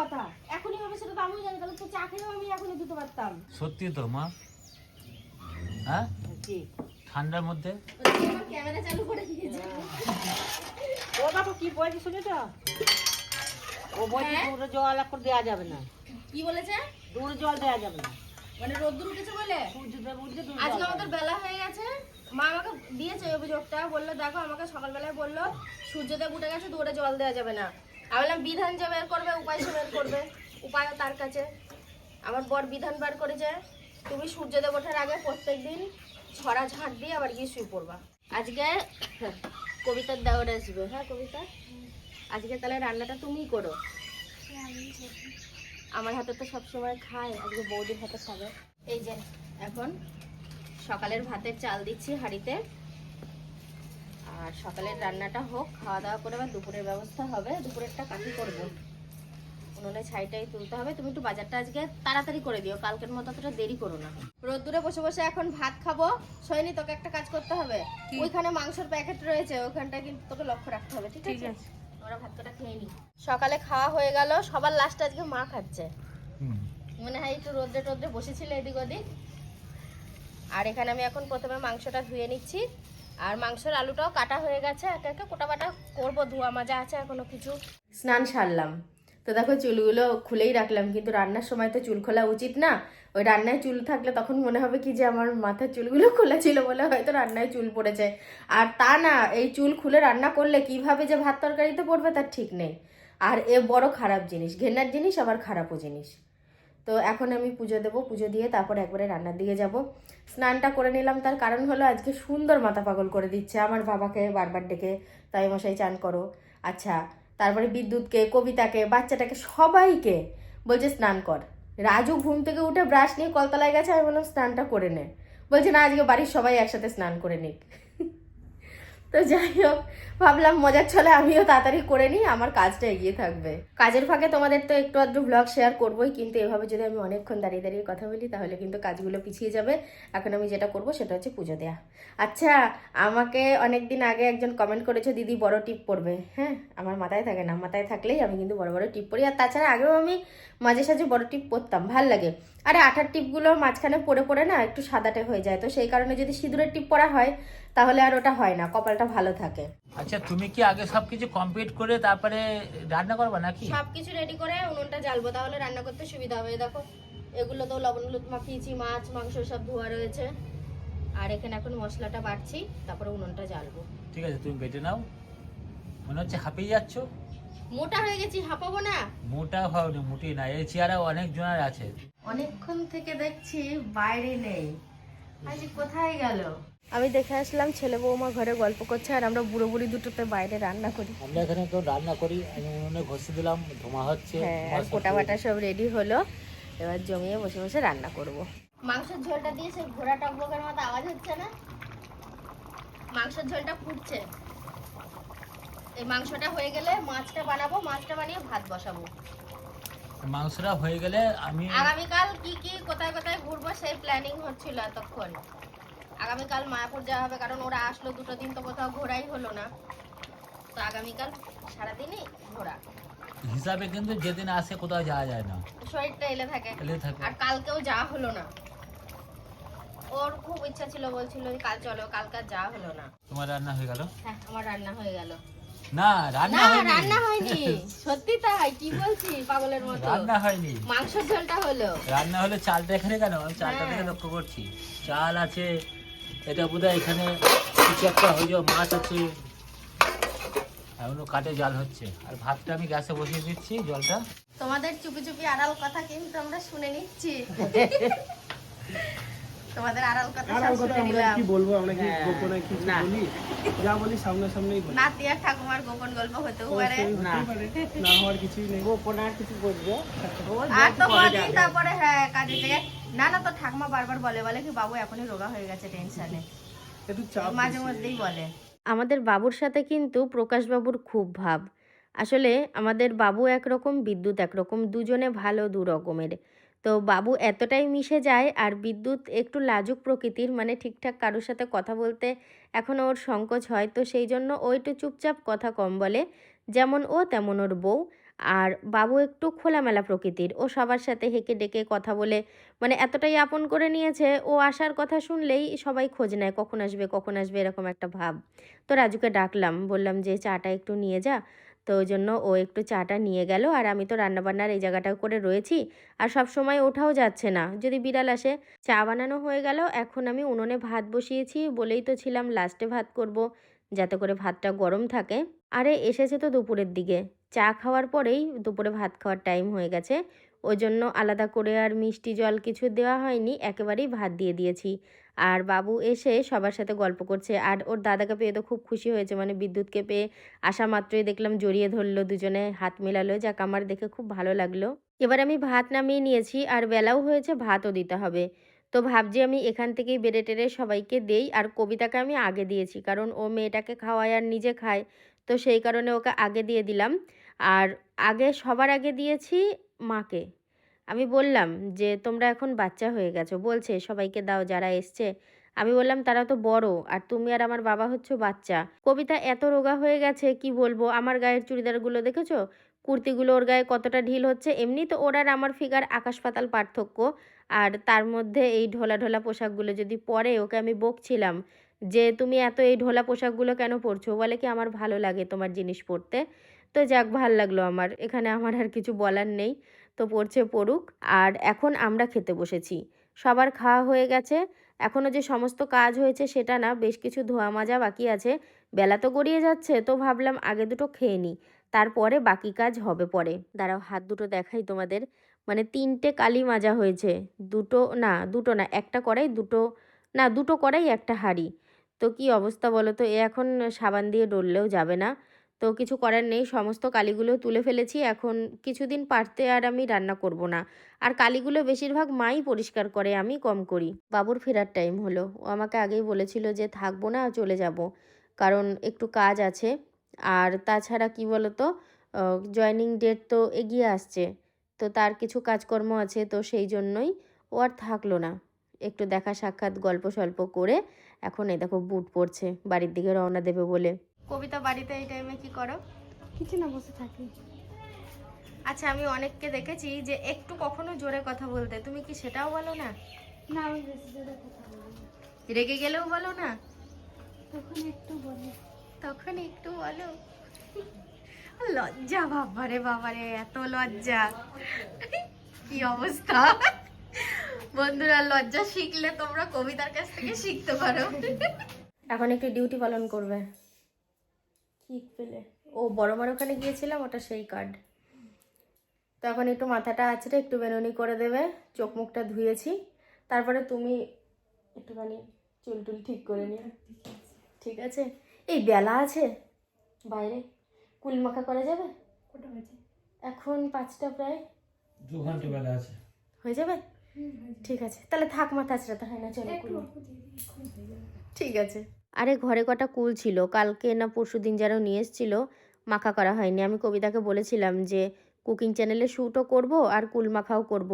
কথা? এখনই হবে সেটা তো আমিও জানি। তাহলে তো চা খেলেও আমি এখনই দিতে পারতাম। সত্যি তো মা? হ্যাঁ? ঠান্ডার মধ্যে? ক্যামেরা চালু করে দিয়েছে। ও বাবু কি বলছি ও বলছে হ্যাঁ? জল এখন দেওয়া যাবে না। কি বলেছে? দুটো জল দেওয়া যাবে না। মানে রোদ্দুর উঠেছে বলে? আজকে আমাদের বেলা হয়ে গেছে। মা আমাকে দিয়েছে অভিযোগটা। বলল দেখো আমাকে সকালবেলায় বলল সূর্যদেব উঠে গেছে দৌড়ে জল দেওয়া যাবে না। আমি বললাম, বিধান যে বের করবে, উপায় সে বের করবে। উপায়ও তার কাছে। আমার বর বিধান বার করেছে। তুমি সূর্যদেব ওঠার আগে প্রত্যেক দিন ছড়া ঝাঁট দিয়ে আবার গিয়ে শুয়ে পড়বা। আজকে কবিতার দেওয়ার আসবে। হ্যাঁ কবিতা? আজকে তাহলে রান্নাটা তুমিই করো। আমার হাতে তো সবসময় খায়। আজকে বৌদির হাতে খাবে। এই যে, এখন সকালের ভাতের চাল দিচ্ছি হাঁড়িতে। আর সকালের রান্নাটা হোক খাওয়া দাওয়া করে আবার দুপুরের ব্যবস্থা হবে। দুপুরেরটা কাকি করব। উনুনে ছাইটাই তুলতে হবে। তুমি একটু বাজারটা আজকে তাড়াতাড়ি করে দিও। কালকের মতো অতটা দেরি করো না। রোদ্দুরে বসে বসে এখন ভাত খাব। সৈনি তোকে একটা কাজ করতে হবে। ওইখানে মাংসের প্যাকেট রয়েছে। ওইখানটা কিন্তু তোকে লক্ষ্য রাখতে হবে ঠিক আছে? ওরা ভাত কটা খেয়ে নি সকালে খাওয়া হয়ে গেল। সবার লাস্ট আজকে মা খাচ্ছে। মনে হয় একটু রোদ্রে টোদ্রে বসেছিল এদিক ওদিক। আর এখানে আমি এখন প্রথমে মাংসটা ধুয়ে নিচ্ছি। আর মাংসের আলুটাও কাটা হয়ে গেছে একে একে কোটা বাটা করব, ধোয়া মাজা আছে এখনও কিছু। স্নান সারলাম। তো দেখো চুলগুলো খুলেই রাখলাম, কিন্তু রান্নার সময় তো চুল খোলা উচিত না। ওই রান্নায় চুল থাকলে তখন মনে হবে কি যে আমার মাথার চুলগুলো খোলা ছিল বলে হয়তো রান্নায় চুল পড়েছে। আর তা না, এই চুল খুলে রান্না করলে কীভাবে যে ভাত তরকারিতে পড়বে তার ঠিক নেই। আর এ বড় খারাপ জিনিস, ঘেন্নার জিনিস, আবার খারাপও জিনিস। তো এখন আমি পুজো দেবো, পুজো দিয়ে তারপর একবারে রান্নার দিকে যাব। স্নানটা করে নিলাম, তার কারণ হলো আজকে সুন্দর মাথা পাগল করে দিচ্ছে। আমার বাবাকে বারবার ডেকে, তাই মশাই চান করো। আচ্ছা তারপরে বিদ্যুৎকে, কবিতাকে, বাচ্চাটাকে, সবাইকে বলছে, স্নান কর। রাজু ঘুম থেকে উঠে ব্রাশ নিয়ে কলতলায় গেছে, আমি বললাম, স্নানটা করে নে। বলছে, না, আজকে বাড়ির সবাই একসাথে স্নান করে নিক। তো যাই হোক, ভাবলাম মজার ছলে আমিও তাড়াতাড়ি করে নিই, আমার কাজটা এগিয়ে থাকবে। কাজের ফাঁকে তোমাদের তো একটু আধটু ব্লগ শেয়ার করবোই, কিন্তু এভাবে যদি আমি অনেকক্ষণ দাঁড়িয়ে দাঁড়িয়ে কথা বলি, তাহলে কিন্তু কাজগুলো পিছিয়ে যাবে। এখন আমি যেটা করব সেটা হচ্ছে পুজো দেয়া। আচ্ছা আমাকে অনেক দিন আগে একজন কমেন্ট করেছে, দিদি বড় টিপ পড়বে হ্যাঁ আমার মাথায় থাকে না, মাথায় থাকলেই আমি কিন্তু বড় বড় টিপ পড়ি আর তাছাড়া আগেও আমি মাঝে সাঝে বড় টিপ পরতাম, ভালো লাগে। আরে আঠার টিপগুলো মাঝখানে পড়ে পড়ে না একটু সাদাটে হয়ে যায়, তো সেই কারণে যদি সিঁদুরের টিপ পরা হয় তাহলে আর ওটা হয় না কপালটা ভালো থাকে। আচ্ছা তুমি কি আগে সবকিছু কমপ্লিট করে তারপরে রান্না করবে নাকি? সবকিছু রেডি করে উনুনটা জ্বালবো তাহলে রান্না করতে সুবিধা হবে দেখো। এগুলো তো লবণ হলুদ মাখিয়েছি মাছ মাংস সব ধোয়া রয়েছে। আর এখানে এখন মশলাটা বাড়ছি তারপরে উনুনটা জ্বালবো। ঠিক আছে তুমি বেটে নাও। মনে হচ্ছে হাঁপিয়ে যাচ্ছ? মোটা হয়ে গেছি হাঁপাবো না। মোটা হওনি মোটি না এই চেয়ারে অনেক জনের আছে। অনেকক্ষণ থেকে দেখছি বাইরে নেই। আজ কোথায় গেল? আমি দেখে আসলাম ছেলে বৌমা ঘরে গল্প করছে আর আমরা বুড়ো বুড়ি দুটোতে বাইরে রান্না করি। আমরা এখানে তো রান্না করি আমি উনুনে ঘষে দিলাম ধোঁয়া হচ্ছে হ্যাঁ কোটা বাটা সব রেডি হলো এবার জমিয়ে বসে বসে রান্না করব। মাংসের ঝোলটা দিয়ে সে ঘোড়া টকবকের মতো আওয়াজ হচ্ছে না? মাংসের ঝোলটা ফুটছে। এই মাংসটা হয়ে গেলে মাছটা বানাবো মাছটা বানিয়ে ভাত বসাবো। মাংসটা হয়ে গেলে আমি আগামীকাল কি কি কোথায় কোথায় ঘুরবো সেই প্ল্যানিং হচ্ছিল এতক্ষণ। আগামীকাল মায়াপুর যাওয়া হবে কারণ ওরা আসলো দুটো দিন তো কোথাও ঘোরাই হলো না। তো আগামীকাল সারাদিনই ঘোরা। হিসাবে কিন্তু যেদিন আসে কোথাও যাওয়া যায় না। শরীরটা এলে থাকে। আর কালকেও যাওয়া হলো না। ওর খুব ইচ্ছা ছিল বলছিল কাল চলো কালকে যাওয়া হলো না। তোমার রান্না হয়ে গেল? হ্যাঁ আমার রান্না হয়ে গেল। না রান্না হয়নি। রান্না হয়নি। সত্যি তাই কি বলছি পাগলের মতো। রান্না হয়নি। মাংসের ঝোলটা হলো। রান্না হলে চালটা এখানে কেন? আমি চালটা হ্যাঁ। থেকে লক্ষ্য করছি। চাল আছে এটা বোধ এখানে কিছু একটা হয়ে যাবে মাছ আছে। এখনও কাটে জল হচ্ছে। আর ভাতটা আমি গ্যাসে বসিয়ে দিচ্ছি জলটা। তোমাদের চুপি চুপি আড়াল কথা কিন্তু আমরা শুনে নিচ্ছি। তোমাদের আড়াল কথা আড়াল কথা আমরা কি বলব? আমরা কি গোপনে কিছু না। বলি? যা বলি সামনে সামনেই বলি। নাতি আর ঠাকুমার গোপন গল্প হতেও পারে। না। না হওয়ার কিছুই নেই। গোপন আর কিছু বলবে? আর তো কদিন তারপরে হ্যাঁ কাজে থেকে। না না তো ঠাকুমা বারবার বলে বলে কি বাবু এখনই রোগা হয়ে গেছে টেনশনে। একটু চাপ মাঝে মধ্যেই বলে। আমাদের বাবুর সাথে কিন্তু প্রকাশবাবুর খুব ভাব। আসলে আমাদের বাবু একরকম বিদ্যুৎ একরকম দুজনে ভালো দু রকমের। তো বাবু এতটাই মিশে যায় আর বিদ্যুৎ একটু লাজুক প্রকৃতির মানে ঠিকঠাক কারোর সাথে কথা বলতে এখনও ওর সংকোচ হয়, তো সেই জন্য ও একটু চুপচাপ কথা কম বলে, যেমন ও তেমন ওর বউ। আর বাবু একটু খোলামেলা প্রকৃতির, ও সবার সাথে হেঁকে ডেকে কথা বলে মানে এতটাই আপন করে নিয়েছে, ও আসার কথা শুনলেই সবাই খোঁজ নেয়, কখন আসবে কখন আসবে, এরকম একটা ভাব। তো রাজুকে ডাকলাম, বললাম যে, চাটা একটু নিয়ে যা। তো ওই জন্য ও একটু চাটা নিয়ে গেল আর আমি তো রান্নাবান্নার এই জায়গাটা করে রয়েছি। আর সব সময় ওঠাও যাচ্ছে না। যদি বিড়াল আসে, চা বানানো হয়ে গেল, এখন আমি উনুনে ভাত বসিয়েছি, বলেই তো ছিলাম লাস্টে ভাত করব, যাতে করে ভাতটা গরম থাকে। আরে এসেছে তো দুপুরের দিকে। চা খাওয়ার পরেই দুপুরে ভাত খাওয়ার টাইম হয়ে গেছে। ওই জন্য আলাদা করে আর মিষ্টি জল কিছু দেওয়া হয়নি, একেবারেই ভাত দিয়ে দিয়েছি। আর বাবু এসে সবার সাথে গল্প করছে। আর ওর দাদাকে পেয়ে তো খুব খুশি হয়েছে। মানে বিদ্যুৎকে পেয়ে আসা মাত্রই দেখলাম জড়িয়ে ধরলো দুজনে, হাত মেলালো। যাক, আমার দেখে খুব ভালো লাগল। এবার আমি ভাত নামিয়ে নিয়েছি আর বেলাও হয়েছে, ভাতও দিতে হবে। তো ভাবছি আমি এখান থেকেই বেড়ে টেড়ে সবাইকে দেই। আর কবিতাকে আমি আগে দিয়েছি, কারণ ও মেয়েটাকে খাওয়ায় আর নিজে খায়। তো সেই কারণে ওকে আগে দিয়ে দিলাম। আর আগে, সবার আগে দিয়েছি মাকে। আমি বললাম যে, তোমরা এখন বাচ্চা হয়ে গেছো, বলছে সবাইকে দাও যারা এসছে। আমি বললাম, তারা তো বড়, আর তুমি আর আমার বাবা হচ্ছে বাচ্চা। কবিতা এত রোগা হয়ে গেছে, কি বলব? আমার গায়ের চুড়িদারগুলো দেখেছ? কুর্তিগুলো ওর গায়ে কতটা ঢিল হচ্ছে, এমনি তো ওর আর আমার ফিগার আকাশ পাতাল পার্থক্য। আর তার মধ্যে এই ঢোলা ঢোলা পোশাকগুলো যদি পরে ওকে আমি বকছিলাম যে, তুমি এত এই ঢোলা পোশাকগুলো কেন পরছো? বলে কি, আমার ভালো লাগে তোমার জিনিস পরতে। তো যাক, ভালো লাগল আমার। এখানে আমার আর কিছু বলার নেই। তো পড়ছে পড়ুক আর এখন আমরা খেতে বসেছি। সবার খাওয়া হয়ে গেছে। এখনও যে সমস্ত কাজ হয়েছে সেটা না, বেশ কিছু ধোয়া মাজা বাকি আছে। বেলা তো গড়িয়ে যাচ্ছে, তো ভাবলাম আগে দুটো খেয়ে নিই। তারপরে বাকি কাজ হবে পরে। দাঁড়াও, হাত দুটো দেখাই তোমাদের। মানে তিনটে কালি মাজা হয়েছে। দুটো না দুটো না, একটা কড়াই, দুটো, না, দুটো কড়াই, একটা হাঁড়ি। তো কি অবস্থা বলো তো? এ এখন সাবান দিয়ে ডললেও যাবে না। তো কিছু করার নেই, সমস্ত কালিগুলো তুলে ফেলেছি। এখন কিছুদিন পারতে আর আমি রান্না করব না। আর কালিগুলো বেশিরভাগ মাই পরিষ্কার করে, আমি কম করি। বাবুর ফেরার টাইম হলো। ও আমাকে আগেই বলেছিল যে থাকব না, চলে যাব। কারণ একটু কাজ আছে। আর তাছাড়া কি বলো তো? জয়নিং ডেট তো এগিয়ে আসছে। তো তার কিছু কাজকর্ম আছে, তো সেই জন্যই ও আর থাকল না। একটু দেখা সাক্ষাৎ গল্প সল্প করে এখন এই দেখো বুট পড়ছে বাড়ির দিকে রওনা দেবে বলে। কবিতা বাড়িতে এই টাইমে কি করো? কিছু না বসে থাকি। আচ্ছা আমি অনেককে দেখেছি যে একটু কখনো জোরে কথা বলতে তুমি কি সেটাও বলো না? না আমি বেশি জোরে কথা বলি রেগে গেলেও বলো না? তখন একটু বলি। তখন একটু বলো। লজ্জা বাবারে বাবারে এত লজ্জা। কি অবস্থা? বন্ধুরা লজ্জা শিখলে তোমরা কবিতার কাছ থেকে শিখতে পারো। এখন একটু ডিউটি পালন করবে। কি পেলে? ও বড় মার ওখানে গিয়েছিলাম ওটা সেই কার্ড তো এখন একটু মাথাটা আছড়ে একটু বেনুনি করে দেবে। চোখ মুখটা ধুয়েছি। তারপরে তুমি একটুখানি চুল টুল ঠিক করে নিও। ঠিক আছে? এই বেলা আছে। বাইরে কুল মাখা করা যাবে? এখন পাঁচটা প্রায়। দু ঘণ্টা বেলা আছে। হয়ে যাবে? ঠিক আছে তাহলে থাক মাথা আছড়াতে হয় না চলো ঠিক আছে। আরে ঘরে কটা কুল ছিল কালকে না পরশু দিন যারা নিয়ে এসেছিল মাখা করা হয়নি। আমি কবিতাকে বলেছিলাম যে কুকিং চ্যানেলে শ্যুটও করব আর কুল মাখাও করব।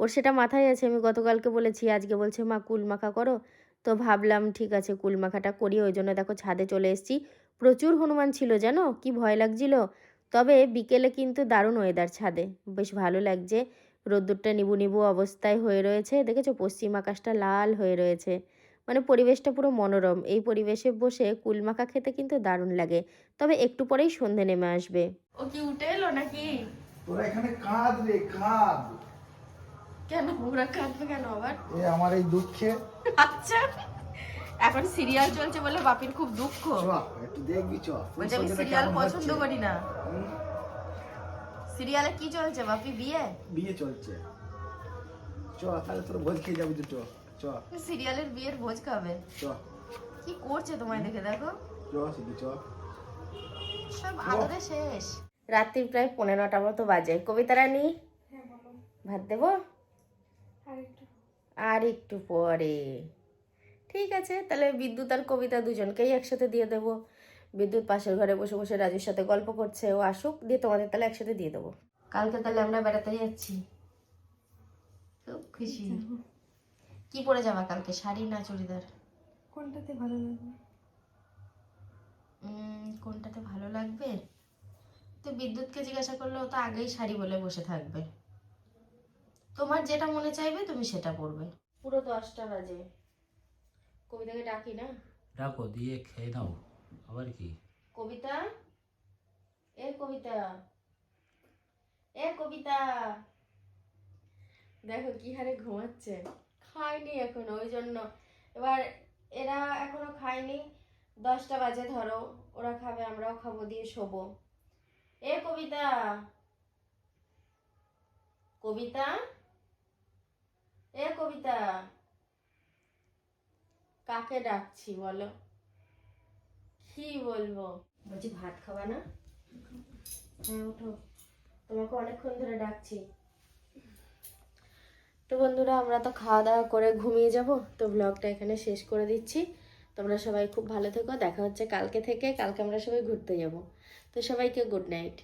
ওর সেটা মাথায় আছে আমি গতকালকে বলেছি আজকে বলছে মা কুল মাখা করো? তো ভাবলাম ঠিক আছে কুল মাখাটা করি ওই জন্য দেখো ছাদে চলে এসেছি। প্রচুর হনুমান ছিল জানো? কি ভয় লাগছিল। তবে বিকেলে কিন্তু দারুণ ওয়েদার ছাদে। বেশ ভালো লাগছে। রোদ্দুরটা নিবু নিবু অবস্থায় হয়ে রয়েছে। দেখেছ? পশ্চিম আকাশটা লাল হয়ে রয়েছে। মানে পরিবেশটা পুরো মনোরম। এই পরিবেশে বসে কুলমাখা খেতে কিন্তু দারুণ লাগে। তবে একটু পরেই সন্ধে নেমে আসবে। ও কি উঠে এলো নাকি? তোরা এখানে কাঁদ রে কাঁদ। কেন? ওরা কাঁদবে কেন আবার? এ আমার এই দুঃখে। আচ্ছা। এখন সিরিয়াল চলছে বলে বাপির খুব দুঃখ। একটু দেখবি চ বলছে আমি সিরিয়াল পছন্দ করি না? সিরিয়ালে কি চলছে বাপি? বিয়ে? বিয়ে চলছে। চ তাহলে তোর ভোজ খেয়ে যাবি তো চ। সিরিয়ালের বিয়ের ভোজ খাবে চ। কি করছে তোমায় দেখে দেখো? চ শুধু চ। সব আদরে শেষ। রাত্রি প্রায় পনেরোটা মতো বাজে। কবিতা রানী? হ্যাঁ ভাত দেবো? আর একটু পরে। ঠিক আছে তাহলে বিদ্যুৎ আর কবিতা দুজনকেই একসাথে দিয়ে দেবো। বিদ্যুৎ পাশের ঘরে বসে বসে রাজুর সাথে গল্প করছে ও আসুক দিয়ে তোমাদের তাহলে একসাথে দিয়ে দেবো। কালকে তাহলে আমরা বেড়াতে যাচ্ছি। খুব খুশি। কি পরে যাবা কালকে শাড়ি না চুড়িদার? কোনটাতে ভালো লাগবে? উম, কোনটাতে ভালো লাগবে? তো বিদ্যুৎকে জিজ্ঞাসা করলে ও তো আগেই শাড়ি বলে বসে থাকবে। তোমার যেটা মনে চাইবে তুমি সেটা পরবে। পুরো দশটা বাজে। কবিতাকে ডাকি না? ডাকো দিয়ে খেয়ে নাও। আবার কি? কবিতা? এ কবিতা। এ কবিতা। দেখো কি হারে ঘুমাচ্ছে। খায়নি এখনও, ওই জন্য। এবার এরা এখনও খায়নি। দশটা বাজে, ধরো। ওরা খাবে, আমরাও খাব, দিয়ে শোবো। এ কবিতা। কবিতা? এ কবিতা। কাকে ডাকছি বলো? কি বলব? বলছি, ভাত খাবা না? হ্যাঁ ওঠো। তোমাকে অনেকক্ষণ ধরে ডাকছি। তো বন্ধুরা, আমরা তো খাওয়া দাওয়া করে ঘুমিয়ে যাব। তো ব্লগটা এখানে শেষ করে দিচ্ছি। তোমরা সবাই খুব ভালো থেকো। দেখা হচ্ছে কালকে থেকে। কালকে আমরা সবাই ঘুরতে যাব। তো সবাইকে গুড নাইট